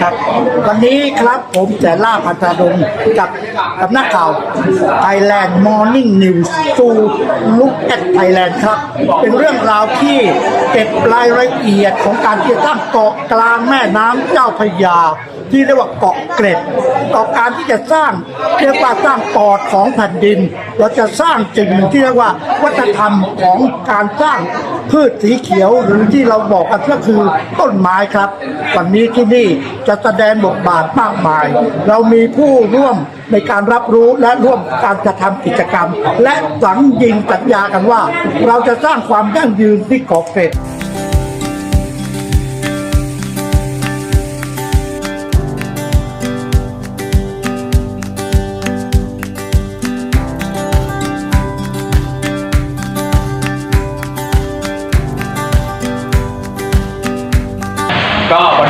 ครับ วันนี้ครับผมจะล่าพันธดงกับกับนักข่าวไทยแลนด์มอร์นิ่งนิวส์ตูลุกแอดไทยแลนด์ครับ เป็นเรื่องราวที่เก็บรายละเอียดของการที่ตั้งเกาะกลางแม่น้ำเจ้าพระยา ที่เรียกว่าเกาะเกร็ดต่อการที่จะสร้างเรียกว่าสร้างปอดของแผ่นดิน เราจะสร้างสิ่งหนึ่งที่เรียกว่าวัฒนธรรมของการสร้างพืชสีเขียวหรือที่เราบอกกันก็คือต้นไม้ครับ วันนี้ที่นี่จะแสดงบทบาทมากมาย เรามีผู้ร่วมในการรับรู้และร่วมการกระทำกิจกรรม และสังยิงสัญญากันว่า เราจะสร้างความยั่งยืนที่เกาะเกร็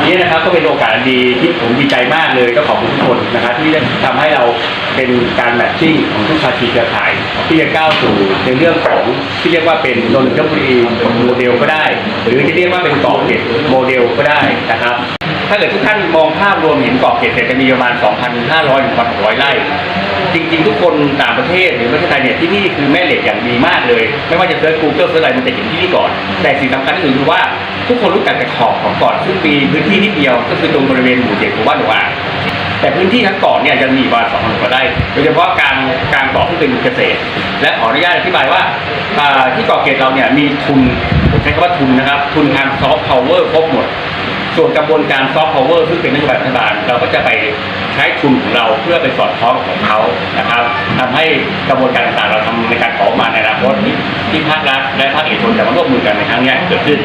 นี้นะครับก็เป็นโอกาสดีที่ผมดีใจมากเลยก็ขอบคุณทุกคนนะครับที่ได้ทำให้เราเป็นการแมทชิ่งของทุกภาคีเครือข่ายที่จะก้าวสู่ในเรื่องของที่เรียกว่าเป็นนนทบุรีโมเดลก็ได้ หรือที่เรียกว่าเป็นเกาะเกร็ดโมเดล ถ้าเกิดทุกท่านมองภาพรวมเห็นเกาะเกร็ดเนี่ยจะมีประมาณ 2,500ถึง1,600ไร่ จริงๆ ทุกคนต่างประเทศหรือประเทศไทยเนี่ยที่นี่คือแม่เหล็กอย่างดีมากเลย ไม่ว่าจะเซิร์ชกูเกิลเซิร์ชอะไรมันจะเห็นที่นี่ก่อน แต่สิ่งสำคัญที่สุดคือว่าทุกคนรู้จักแต่ขอบของเกาะซึ่งมีพื้นที่นิดเดียวก็คือตรงบริเวณหมู่เจ็ดหมู่บ้านหมู่อ่างแต่พื้นที่ทั้งเกาะเนี่ยยังมีประมาณ2,000กว่าไร่โดยเฉพาะการการเกาะที่เป็นเกษตร และขออนุญาตอธิบายว่าที่เกาะเกร็ดเราเนี่ยมีทุนผมใช้คำว่าทุนนะครับ ทุนทางซอฟต์พาวเวอร์ครบหมด ส่วนกระบวนการซอฟต์พาวเวอร์ซึ่งเป็นนโยบายรัฐบาลเราก็จะไปใช้ทุนของเราเพื่อไปสอดคล้องของเขานะครับทำให้กระบวนการต่างๆเราทำในการขอมาในอนาคตที่ภาครัฐและภาคเอกชนจะมาร่วมมือกันในครั้งนี้เกิดขึ้น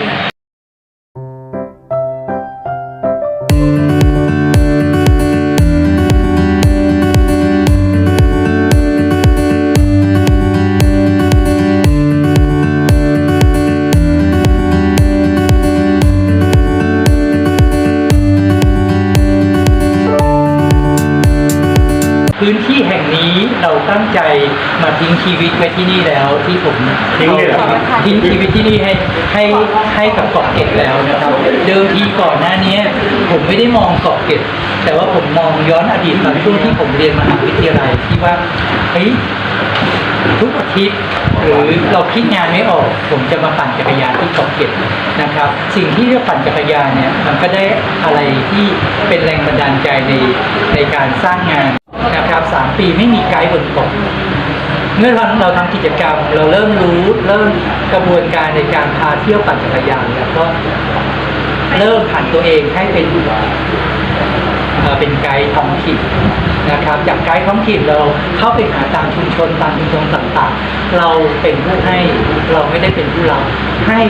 พื้นที่แห่งนี้เราตั้งใจมาทิ้งชีวิตไว้ที่นี่แล้ว ที่ผมทิ้งเลยเหรอครับ ทิ้งชีวิตที่นี่ให้ให้ให้กับเกาะเกร็ดแล้วนะครับ เดิมทีก่อนหน้านี้ผมไม่ได้มองเกาะเกร็ดแต่ว่าผมมองย้อนอดีตมาช่วงที่ผมเรียนมหาวิทยาลัยที่ว่าเฮ้ยทุกอาทิตย์หรือเราคิดงานไม่ออก ผมจะมาปั่นจักรยานที่เกาะเกร็ดนะครับ สิ่งที่เรียกปั่นจักรยานเนี่ยมันก็ได้อะไรที่เป็นแรงบันดาลใจในในการสร้างงาน นะครับสามปีไม่มีไกด์บนเกาะเมื่อเราเราทำกิจกรรม เราเริ่มรู้เริ่มกระบวนการในการพาเที่ยวปั่นจักรยานแล้วก็เริ่มผันตัวเองให้เป็นเอ่อเป็นไกด์ท้องถิ่นนะครับ จากไกด์ท้องถิ่นเราเข้าไปหาตามชุมชนตามชุมชนต่างๆ เราเป็นผู้ให้เราไม่ได้เป็นผู้รับให้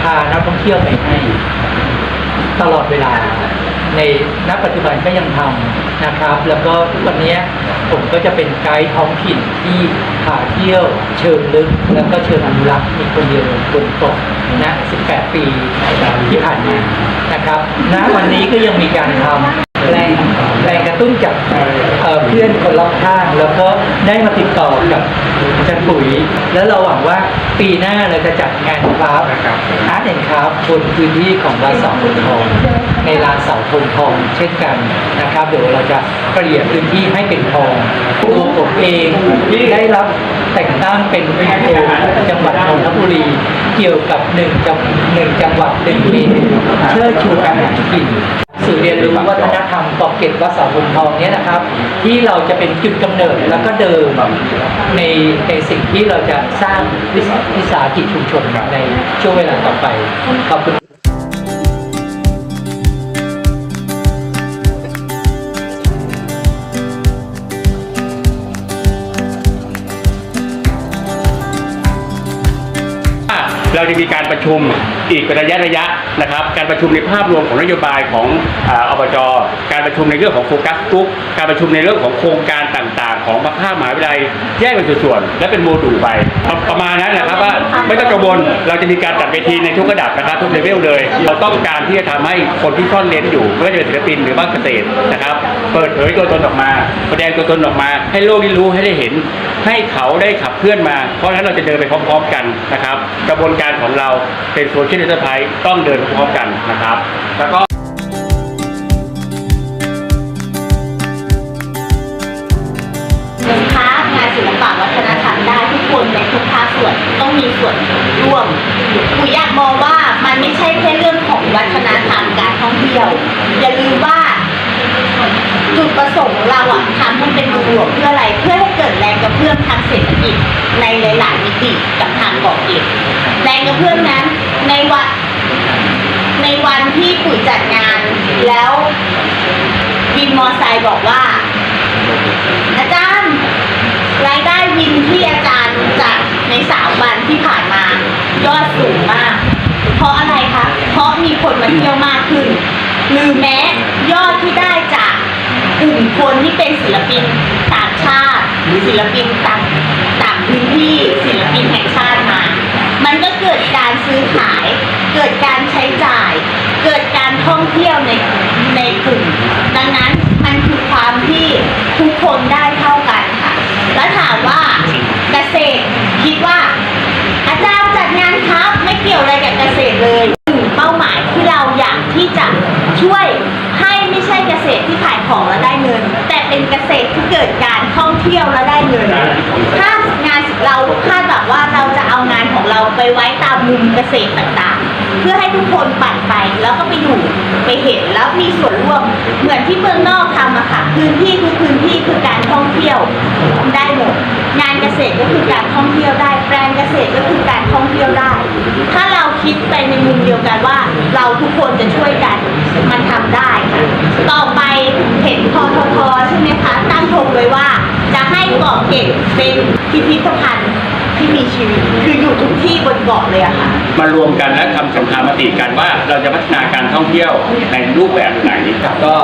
พานักท่องเที่ยวไปให้ตลอดเวลา ในณปัจจุบันก็ยังทำนะครับ แล้วก็ทุกวันนี้ผมก็จะเป็นไกด์ท้องถิ่นที่พาเที่ยวเชิงลึก แล้วก็เชิงอนุรักษ์มีคนเดียวบนเกาะนะ 18 ปีที่ผ่านมานะครับณวันนี้ก็ยังมีการทำแปลง ระตุ้นจากเอ่อเพื่อนคนรอบข้าง แล้วก็ได้มาติดต่อกับอาจารย์ปุ๋ย แล้วเราหวังว่าปีหน้าเราจะจัดงานคราฟอาร์ตแอนด์คราฟบนพื้นที่ของวัดเสาธงทอง ในลานเสาธงทอง เช่นกันนะครับเดี๋ยวเราจะเปลี่ยนพื้นที่ให้เป็นทองตัวผมเองได้รับแต่งตั้งเป็นคุณครูจังหวัดนนทบุรี เกี่ยวกับหนึ่งจังหนึ่งจังหวัดหนึ่งเมนูเชิดชูอาหารถิ่น สื่อเรียนรู้วัฒนธรรมเกเกร็ดวัดสาบุญทองเนี่ยนะครับ ที่เราจะเป็นจุดกำเนิดแล้วก็เดิมในในสิ่งที่เราจะสร้างวิสวิสาหกิจชุมชนในช่วงเวลาต่อไปขอบคุณ เราจะมีการประชุมอีกเป็นระยะระยะนะครับ การประชุมในภาพรวมของนโยบายของอบจการประชุมในเรื่องของโฟกัสกรุ๊ปการประชุมในเรื่องของโครงการต่างๆ ของภาคมหาวิทยาลัยแยกเป็นส่วนๆและเป็นโมดูลไปประมาณนั้นนะครับว่าไม่ต้องกังวลเราจะมีการจัดเวทีในทุกระดับนะครับทุกเลเวลเลย เราต้องการที่จะทำให้คนที่ซ่อนเลนอยู่ไม่ว่าจะเป็นศิลปินหรือว่าเกษตรนะครับเปิดเผยตัวตนออกมาแสดงตัวตนออกมา ให้โลกได้รู้ให้ได้เห็น ให้เขาได้ขับเคลื่อนมา เพราะฉะนั้นเราจะเดินไปพร้อม ๆ กันนะครับ กระบวนการานของเราเป็นโซเชียลเอ็นเตอร์ไพรส์ต้องเดินพร้อมกันนะครับ แล้วก็หนึ่งางานศิลปะวัฒนธรรมได้ทุกคนในทุกภาคส่วนต้องมีส่วนร่วมคุยอยากมองว่ามันไม่ใช่แค่เรื่องของวัฒนธรรมการท่องเที่ยว อย่าลืมว่า จุดประสงค์เราอะทำให้เป็นบวกเพื่ออะไร เพื่อให้เกิดแรงกระเพื่อมทางเศรษฐกิจในหลายๆมิติกับทางเกาะเกร็ดแรงกระเพื่อมนั้นในวันในวันที่ปุ๋ยจัดงานแล้ววินมอไซค์บอกว่า อาจารย์รายได้วินที่อาจารย์จัดในสามวันที่ผ่านมายอดสูงมาก เพราะอะไรคะ เพราะมีคนมาเที่ยวมากขึ้น หรือแม้ยอดที่ได้จาก กลุ่มคนที่เป็นศิลปินต่างชาติ หรือศิลปินต่างต่างพื้นที่ศิลปินแห่งชาติมา มันก็เกิดการซื้อขาย เกิดการใช้จ่าย เกิดการท่องเที่ยวในในกลุ่ม ดังนั้นมันคือความที่ทุกคนได้เท่ากันค่ะ แล้วถามว่าเกษตรคิดว่า อาจารย์จัดงานครับไม่เกี่ยวอะไรกับเกษตรเลยเป้าหมายที่เราอยากที่จะช่วยให้ไม่ใช่เกษตรที่ขายของแล้ว เกิดการท่องเที่ยวแล้วได้เงินถ้างานเราคาดแบบว่าเราจะเอางานของเราไปไว้ตามมุมเกษตรต่างๆ เพื่อให้ทุกคนปั่นไปแล้วก็ไปอยู่ไปเห็นแล้วมีส่วนร่วมเหมือนที่เมืองนอกทำอะค่ะพื้นที่คือพื้นที่คือการท่องเที่ยวได้หมดงานเกษตรก็คือการท่องเที่ยวได้แปลงเกษตรก็คือการท่องเที่ยวได้ ถ้าเราคิดไปในมุมเดียวกันว่า เราทุกคนจะช่วยกันมันทำได้ค่ะต่อไป ธงไว้ว่า จะให้เกาะเกร็ดเป็นพิพิธภัณฑ์ที่มีชีวิต คืออยู่ทุกที่บนเกาะเลยอะค่ะ มารวมกันและทำสัมภามติกันว่าเราจะพัฒนาการท่องเที่ยวในรูปแบบไหนก็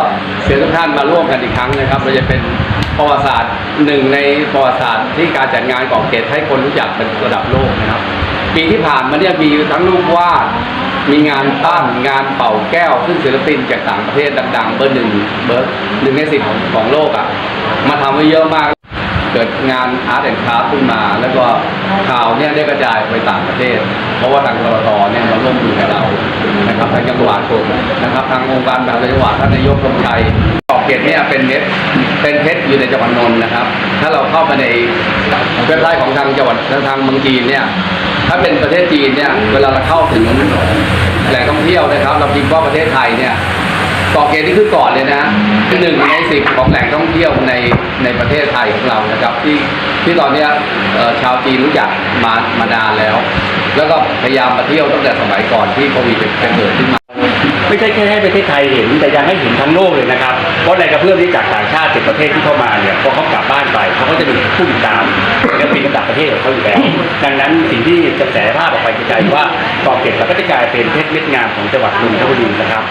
เชิญทุกท่านมาร่วมกันอีกครั้งนะครับเราจะเป็นประวัติศาสตร์หนึ่งในประวัติศาสตร์ที่การจัดงานเกาะเกร็ดให้คนรู้จักเป็นระดับโลกนะครับ ปีที่ผ่านมาเนี่ยมีทั้งรูปวาด มีงานปั้นงานเป่าแก้ว ซึ่งศิลปินจากต่างประเทศดัง ๆ เบอร์หนึ่งเบอร์หนึ่งในสิบของของโลกอะ มาทำไว้เยอะมาก เกิดงานอาร์ตแอนด์คราฟขึ้นมา แล้วก็ข่าวเนี่ยได้กระจายไปต่างประเทศ เพราะว่าทางกรตเนี่ยมาร่วมมือกับเรานะครับทางจังหวัดนะครับ ทางองค์การแบบจังหวัดท่านนายกสมชัย เกาะเกร็ดเนี่ยเป็นเน็ตเป็นเพชรอยู่ในจังหวัดนนท์นะครับ ถ้าเราเข้าไปในเว็บไซต์ของทางจังหวัดทางเมืองจีนเนี่ยถ้าเป็นประเทศจีนเนี่ยเวลาเราเข้าถึงแหล่งท่องเที่ยวนะครับ เราพิมพ์ว่าประเทศไทยเนี่ยเกาะเกร็ดนี่คือก่อนเลยนะคือหนึ่งในสิบของแหล่งท่องเที่ยวในในประเทศไทยของเรานะครับ ที่ที่ตอนเนี้ยชาวจีนรู้จักมามานานแล้ว แล้วก็พยายามมาเที่ยวตั้งแต่สมัยก่อนที่โควิดจะเกิดขึ้นมา ไม่ใช่แค่ให้ประเทศไทยเห็น แต่ยังให้เห็นทั้งโลกเลยนะครับ เพราะแรงกระเพื่อมที่จากต่างชาติเจ็ดประเทศที่เข้ามาเนี่ยพอเขากลับบ้านไปเขาก็จะมีผู้ติดตามและเป็นระดับประเทศของเขาอยู่แล้วดังนั้นสิ่งที่จะแสภาพออกไปกระจายว่าเกาะเกร็ดเราก็จะกลายเป็นเพชรเม็ดงามของจังหวัดนนทบุรีนะครับ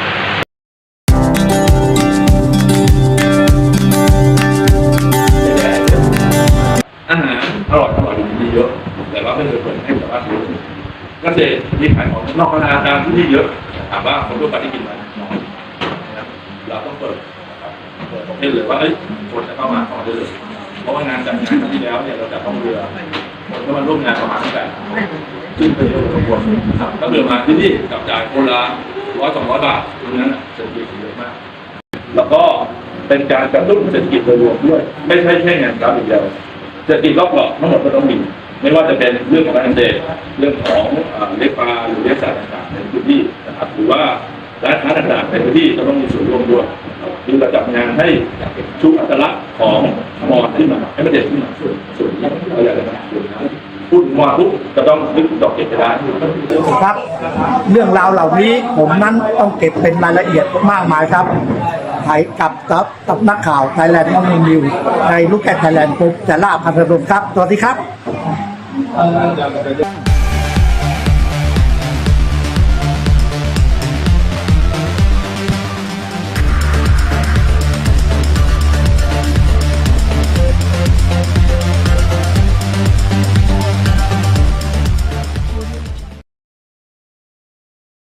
อาหารอร่อยอร่อยมีเยอะแต่ว่าไม่เคยเปิดให้ชาวบ้านรู้เกษตรมีขายของนอกนาตามที่นี่เยอะ ถามว่าคนทั่วไปที่กินไหมน้อยนะครับเราต้องเปิดนะครับเปิดประเทศเลยว่าเอ้ยคนจะเข้ามาเข้ามาได้เลยเพราะว่างานจัดงานครั้งที่แล้วเนี่ยเราจัดต้องเรือคนก็มาร่วมงานประมาณตั้งแต่ขึ้นไปเยอะพอสมควรนะครับแล้วเรือมาที่นี่กับจ่ายคนละร้อยสองร้อยบาทตรงนั้นเศรษฐกิจเยอะมาก แล้วก็เป็นการกระตุ้นเศรษฐกิจโดยรวมด้วย ไม่ใช่แค่งานการอย่างเดียวเศรษฐกิจรอบเกาะทั้งหมดก็ต้องมีไม่ว่าจะเป็นเรื่องของการเกษตรเรื่องของเลี้ยงปลาหรือเลี้ยงสัตว์ต่างๆในพื้นที่นะครับ หรือว่าร้านค้าต่างๆในพื้นที่ก็ต้องมีส่วนร่วมด้วยคือเราจัดงานให้ชูอัตลักษณ์ของมอญขึ้นมาให้มันเด่นขึ้นมาส่วนส่วนนี้เราอยากจะทำส่วนนั้นพูดมาปุ๊บก็ต้องนึกดอกเก็บไปได้ครับ เรื่องราวเหล่านี้ผมนั้นต้องเก็บเป็นรายละเอียดมากมายครับถ่ายกับกับกับนักข่าวไทยแลนด์มอนินิวในลูกแกไทยแลนด์ผมจะล่าพันธดลครับ สวัสดีครับ